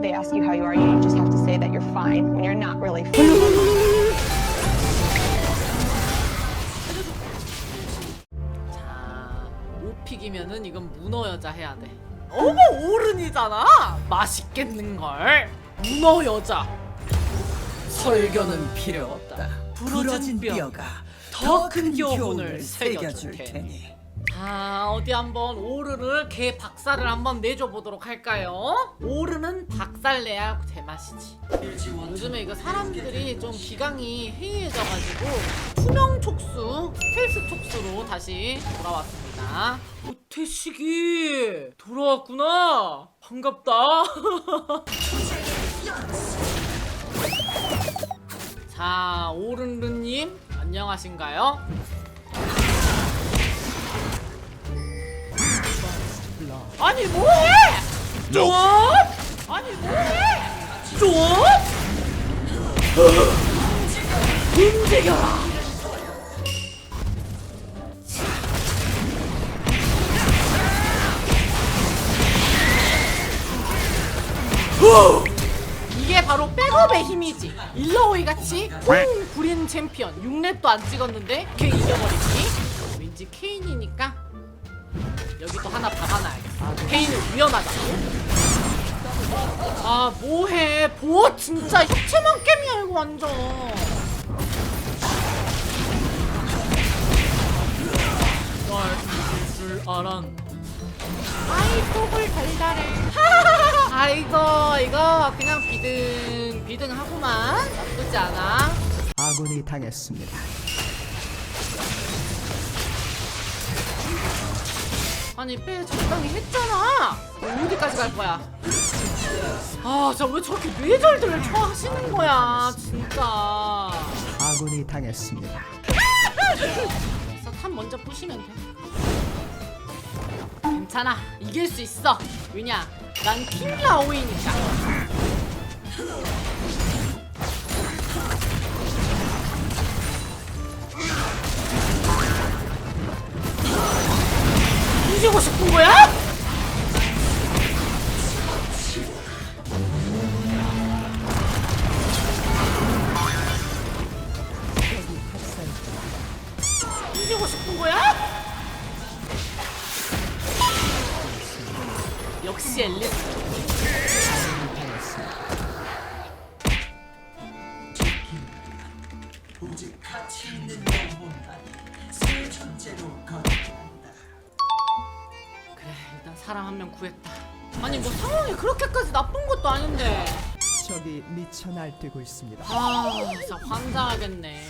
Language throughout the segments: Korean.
they ask you how you are, you just have to say that you're fine when you're not really fine. 자, 5픽이면은 이건 문어 여자 해야 돼. 어머 오른이잖아. 맛있겠는걸. 문어 여자. 설교는 필요 없다. 부러진 뼈가 더 큰 교훈을 새겨줄 테니. 자, 어디 한번 오르를 개 박살을 한번 내줘 보도록 할까요? 오르는 박살 내야 제맛이지. 요즘에 이거 사람들이 좀 기강이 해이해져가지고 투명 촉수, 스텔스 촉수로 다시 돌아왔습니다. 오, 태식이 돌아왔구나. 반갑다. 자, 오른르님 안녕하신가요? 아니 뭐해? 좀? 아니 뭐해? 좀? 움직여라. 이게 바로 백업의 힘이지. 일러오이 같이 쿵 구린 챔피언 6렙도 안 찍었는데 걔 이겨버리지. 왠지 케인이니까 여기 또 하나 박아놔야겠어. 케인은 위험하다고. 아 뭐해 보어 진짜 혁체만 게임이야 이거 완전. 널줄 알았. 아이 속을 달달해. 아이고 이거 그냥 비등 비등하구만 나쁘지 않아. 아군이 당했습니다. 아니 빼 적당히 했잖아. 어디까지 갈 거야? 아, 저왜 저렇게 뇌절들을 처하시는 거야, 진짜. 아군이 당했습니다. 그래서 탑 먼저 부시면 돼. 괜찮아, 이길 수 있어. 왜냐? 난 킹라오이니까. 이기고 싶은 거야? 한 명 구했다. 아니 뭐 상황이 그렇게까지 나쁜 것도 아닌데. 적이 미쳐 날뛰고 있습니다. 아 진짜 환장하겠네.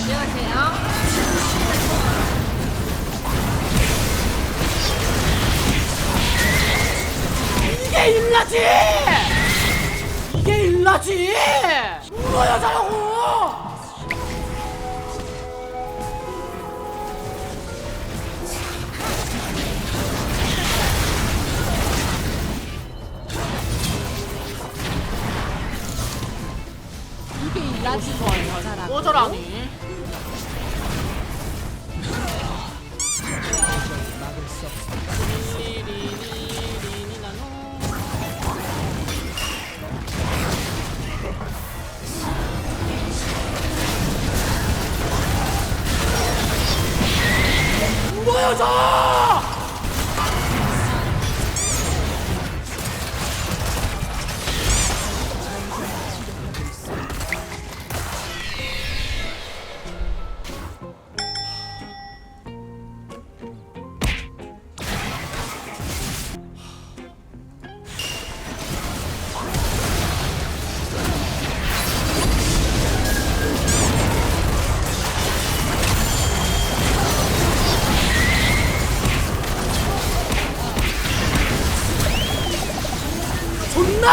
안녕하세요. 이게 일라지! 이게 일라지! 울어 여자라고! 라지 여자라고 꺼져라니 막을 수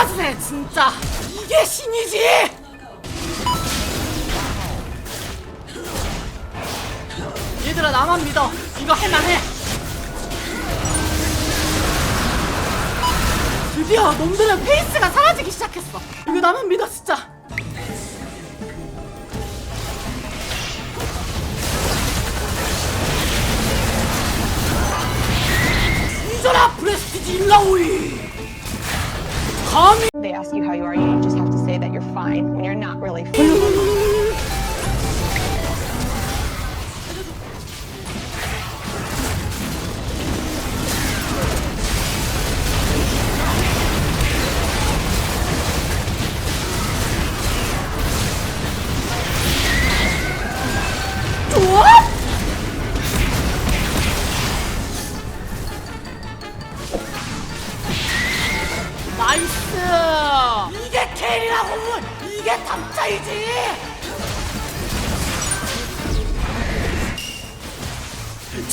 세 진짜. 이게 신이지? 얘들아 나만 믿어. 이거 할만해. 드디어 놈들은 페이스가 사라지기 시작했어. 이거 나만 믿어 진짜. 잊어라 프레스티지 일라오이 감히 They ask you how you are, you just have to say that you're fine when you're not really fine.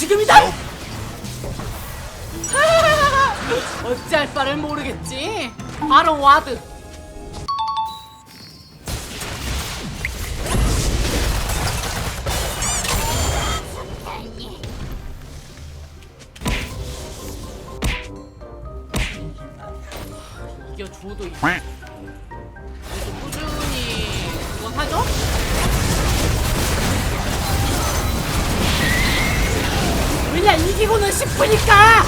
지금이다! 어찌할 바를 모르겠지? 바로 와드! 왜냐 이기고는 싶으니까!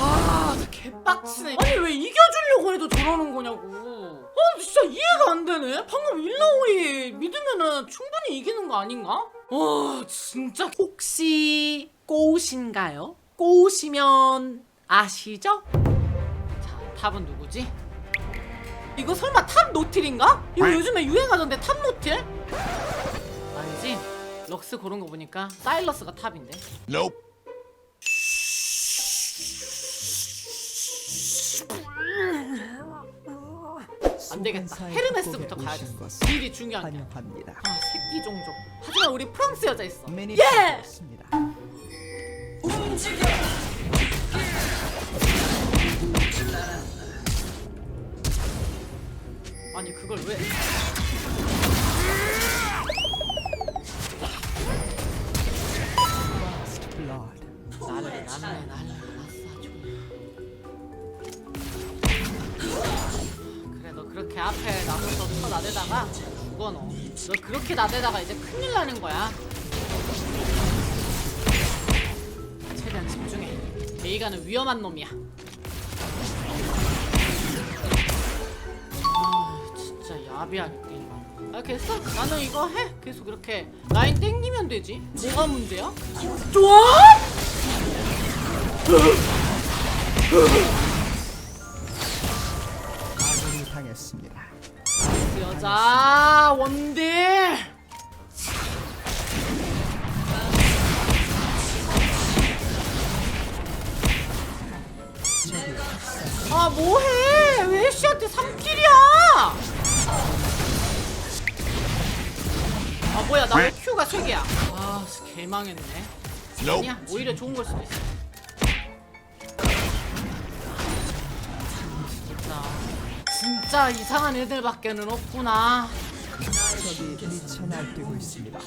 아, 개빡치네. 아니 왜 이겨주려고 해도 저러는 거냐고. 아, 진짜 이해가 안 되네. 방금 일라오리 믿으면은 충분히 이기는 거 아닌가? 아, 진짜. 혹시 꼬우신가요? 꼬우시면 아시죠? 자, 탑은 누구지? 이거 설마 탑 노틸인가? 이거 요즘에 유행하던데 탑 노틸? 아니지? 럭스 고른 거 보니까 사일러스가 탑인데. Nope. 안 되겠다. 헤르메스부터 가야겠어. 딜이 중요한 게. 환영합니다. 아 새끼 종족. 하지만 우리 프랑스 여자 있어. 예! 습니다 아니 그걸 왜? 아싸. 그래 너 그렇게 앞에 나서서 쳐 나대다가 죽어 너. 너 그렇게 나대다가 이제 큰일 나는 거야. 최대한 집중해. 베이가는 위험한 놈이야. 야비하게 게임. 아 됐어. 나는 이거 해. 계속 그렇게 라인 땡기면 되지. 뭐가 문제야? 좋아? 아군이 당했습니다. 그 여자 원딜 아 뭐해 왜 애쉬한테 3킬이야 아 뭐야 나 왜 Q가 3개야 아 개망했네. 아니야 오히려 좋은 걸 수도 있어 진짜 진짜 이상한 애들밖에는 없구나 미쳐 날뛰고 있습니다.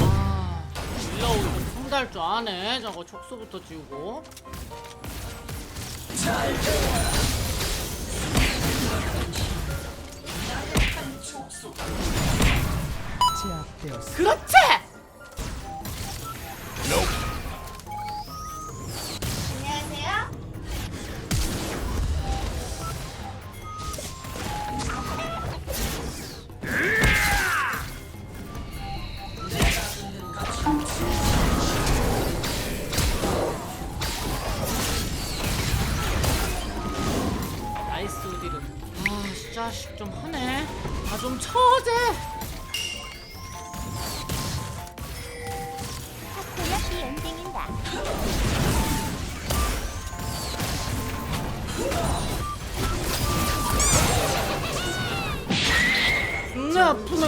아, 일라오리 성달 줄 아네. 저거 촉수부터 지우고. 그렇지!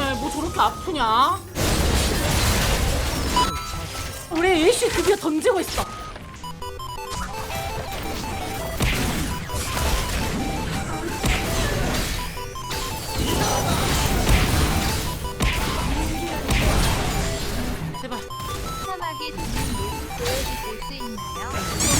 뭐 저렇게 아프냐? 우리 애쉬 드디어 던지고 있어. 제발. 사막에 두는 모습 보여주실 수 있나요?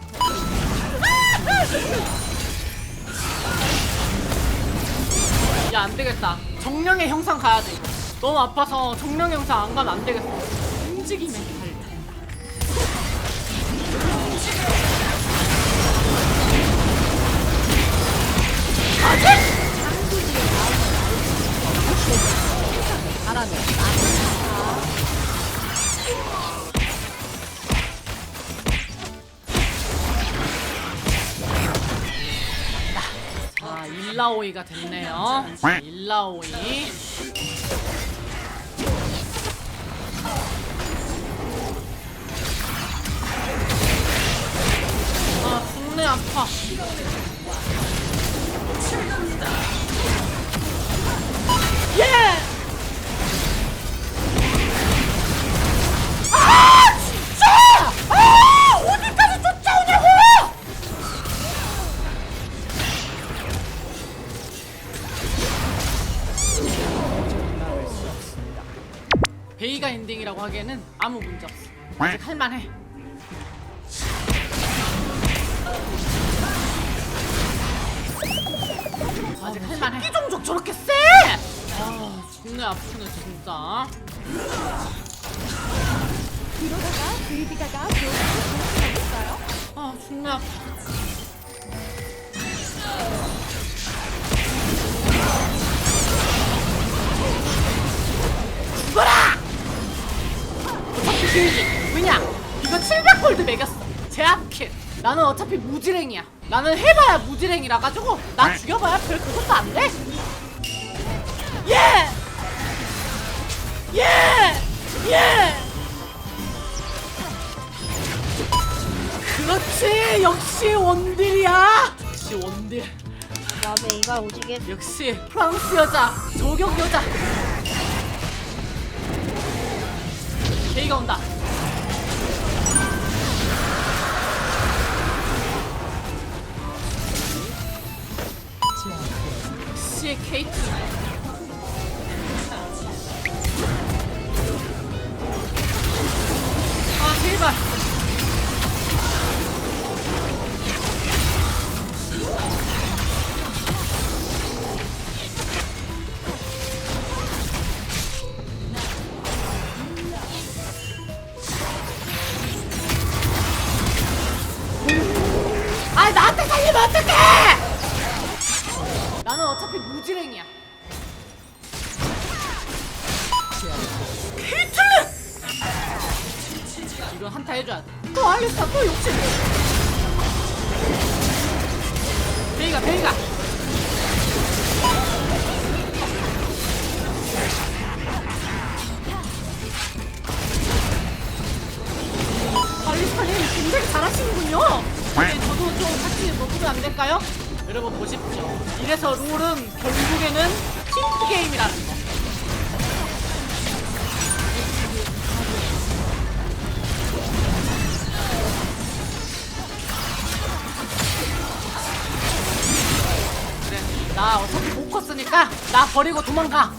야 안되겠다. 정령의 형상 가야돼 너무 아파서 정령의 형상 안 가면 안되겠어. 움직임에 일라오이가 됐네요. 일라오이. 아 죽네 아파 아무 문제 없어. 아직 할만해. 아직 할만해. 이 종족 저렇게 세! 아, 죽네 아프네 진짜. 이러다가 베이비가가 보여주겠어요? 아, 죽네 아파. 길지. 왜냐? 이거 700골드 매겼어. 제압킬. 나는 어차피 무지랭이야. 나는 해봐야 무지랭이라 가지고 나 죽여봐야 별 그것도 안 돼. 예! 예! 예! 그렇지 역시 원딜이야 역시 원딜 와 베이가 오지게 역시 프랑스 여자 저격 여자 무리가 온다. CK2 베이가. 알리스타님 굉장히 잘하시는군요. 네, 저도 좀 같이 먹으면 안 될까요? 여러분 보십시오. 이래서 롤은 결국에는 팀 게임이라는 거. 버리고 도망가.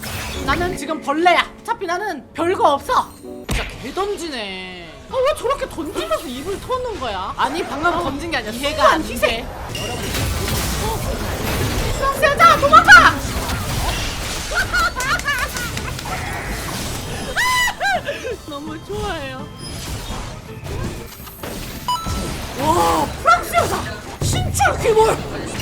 나는 지금 벌레야. 어차피 나는 별거 없어. 진짜 개 던지네. 아, 왜 저렇게 던지면서 입을 터는 거야? 아니, 방금 던진 게 아니라 이해가 안 돼. 프랑스 여자 도망가! 너무 좋아해요. 와저 괴물 나이스!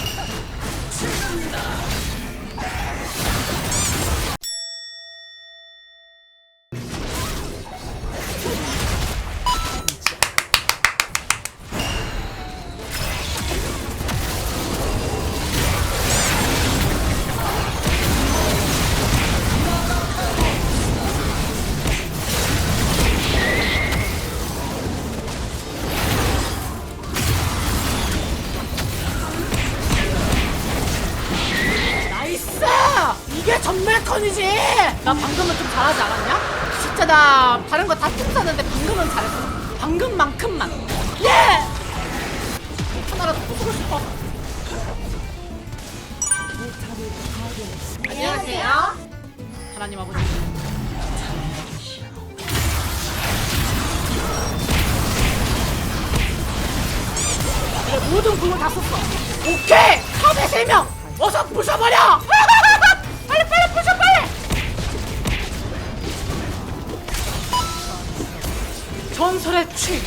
하나라도 부수고 싶어. 안녕하세요. 하나님 아버지. 그래, 모든 궁을 다 썼어. 오케이! 탑에 세 명! 어서 부셔버려! 빨리 빨리 부셔 빨리! 전설의 취.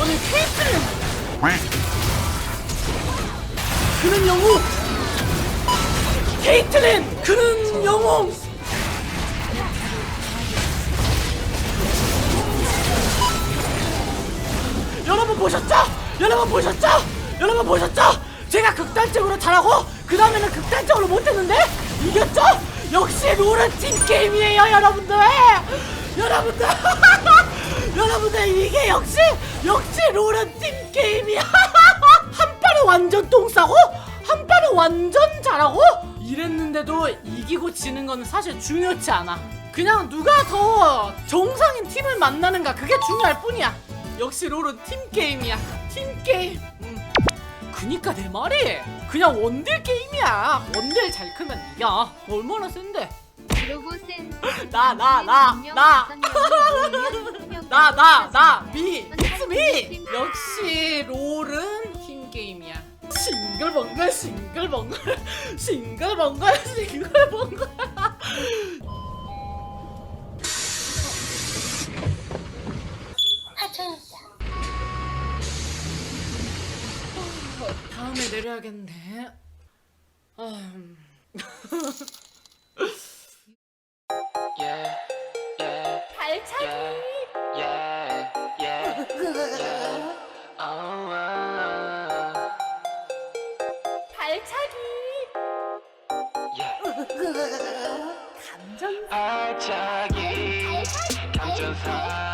오늘 케이트는 그는 영웅. 케이트는 그는 영웅. 여러분 보셨죠? 여러분 보셨죠? 여러분 보셨죠? 제가 극단적으로 잘하고 그 다음에는 극단적으로 못했는데 이겼죠? 역시 롤은 팀 게임이에요 여러분들 여러분들 여러분들 이게 역시 역시 롤은 팀 게임이야 한 판에 완전 똥 싸고 한 판에 완전 잘하고 이랬는데도 이기고 지는 건 사실 중요치 않아 그냥 누가 더 정상인 팀을 만나는가 그게 중요할 뿐이야 역시 롤은 팀 게임이야. 팀 게임. 음. 그니까 내 말이 그냥 원딜 게임이야. 원딜 잘 크면 이겨. 얼마나 센데? 나, 나, 나, 나. 나 나 나 미. it's me. 역시 롤은 팀 게임이야. 싱글벙글 싱글벙글 싱글벙글 싱글벙글. 다음에 내려야겠네. 아, 감정. 발차기 감전사